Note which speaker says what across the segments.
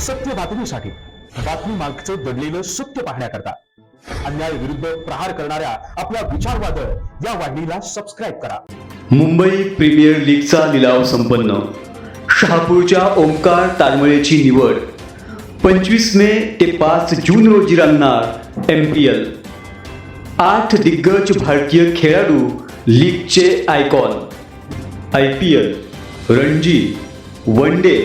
Speaker 1: सत्य बातमीसाठी बातमी मागचं दडलेलं सत्य पाहण्याकरता अन्याय विरुद्ध प्रहार करणाऱ्या आपल्या विचारवादळ या वाहिनीला सबस्क्राईब करा.
Speaker 2: मुंबई प्रीमियर लीगचा लिलाव संपन्न. शहापूरच्या ओंकार तालमळेची निवड. पंचवीस मे ते पाच जून रोजी रंगणार एम पी एल आठ दिग्गज भारतीय खेळाडू लीगचे icon. I P L Ranji one day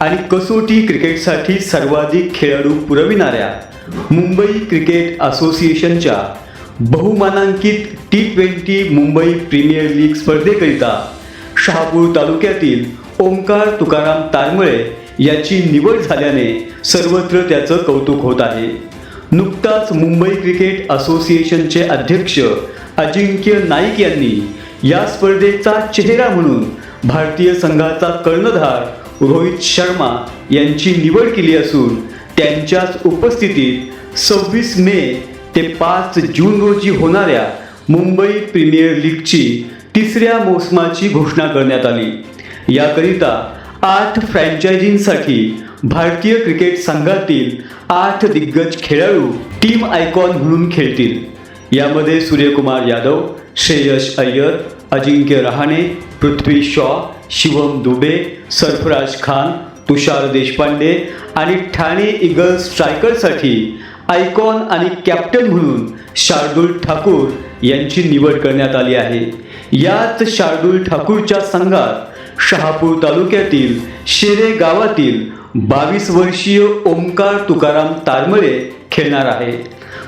Speaker 2: आणि कसोटी क्रिकेटसाठी सर्वाधिक खेळाडू पुरविणाऱ्या मुंबई क्रिकेट असोसिएशनच्या बहुमानांकित T twenty Mumbai premier league स्पर्धेकरिता Shahapur तालुक्यातील ओंकार तुकाराम तारमळे याची निवड झाल्याने सर्वत्र त्याचं कौतुक होत आहे. नुकताच मुंबई क्रिकेट असोसिएशनचे अध्यक्ष अजिंक्य नाईक यांनी या स्पर्धेचा चेहरा म्हणून भारतीय संघाचा कर्णधार रोहित शर्मा यांची निवड केली असून त्यांच्याच उपस्थितीत सव्वीस मे ते पाच जून रोजी होणाऱ्या मुंबई प्रीमियर लीगची तिसऱ्या मोसमाची घोषणा करण्यात आली. याकरिता आठ फ्रँचायझींसाठी भारतीय क्रिकेट संघातील आठ दिग्गज खेळाडू टीम आयकॉन म्हणून खेळतील. यामध्ये सूर्यकुमार यादव श्रेयस अय्यर अजिंक्य रहाणे पृथ्वी शॉ शिवम दुबे सरफराज खान तुषार देशपांडे आणि ठाणे इगल्स स्ट्रायकरसाठी आयकॉन आणि कॅप्टन म्हणून शार्दुल ठाकूर यांची निवड करण्यात आली आहे. यात शार्दुल ठाकूरच्या संघात शहापूर तालुक्यातील शेरे गावातील बावीस वर्षीय ओंकार तुकाराम तारमळे खेळणार आहे.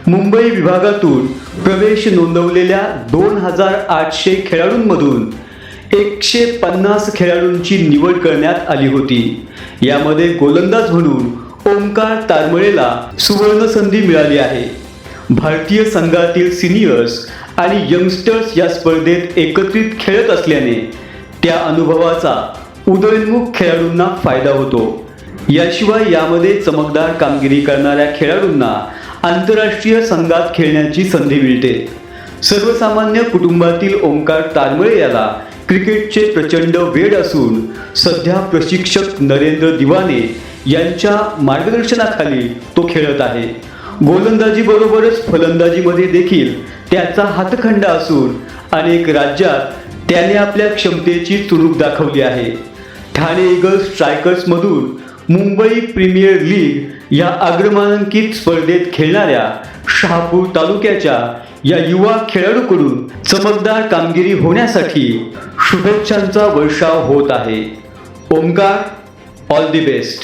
Speaker 2: मुंबई विभागातून प्रवेश नोंदवलेल्या दोन हजार आठशे खेळाडूंमधून एकशे पन्नास खेळाडूंची निवड करण्यात आली होती. यामध्ये गोलंदाज म्हणून ओंकार तारमळेला सुवर्ण संधी मिळाली आहे. भारतीय संघातील सिनियर्स आणि यंगस्टर्स या स्पर्धेत एकत्रित खेळत असल्याने त्या अनुभवाचा उदयोन्मुख खेळाडूंना फायदा होतो. याशिवाय यामध्ये चमकदार कामगिरी करणाऱ्या खेळाडूंना आंतरराष्ट्रीय संघात खेळण्याची संधी मिळते. सर्वसामान्य कुटुंबातील ओंकार तारमळे याला क्रिकेटचे प्रचंड वेड असून सध्या प्रशिक्षक नरेंद्र दिवाने यांच्या मार्गदर्शनाखाली तो खेळत आहे. गोलंदाजीबरोबरच फलंदाजीमध्ये देखील त्याचा हातखंडा असून अनेक राज्यात त्याने आपल्या क्षमतेची चुरूक दाखवली आहे. ठाणे इगल्स स्ट्रायकर्समधून मुंबई प्रीमियर लीग या अग्रमानांकित स्पर्धेत खेळणाऱ्या शहापूर तालुक्याच्या या युवा खेळाडूकडून चमकदार कामगिरी होण्यासाठी शुभेच्छांचा वर्षाव होत आहे. Omkar all the best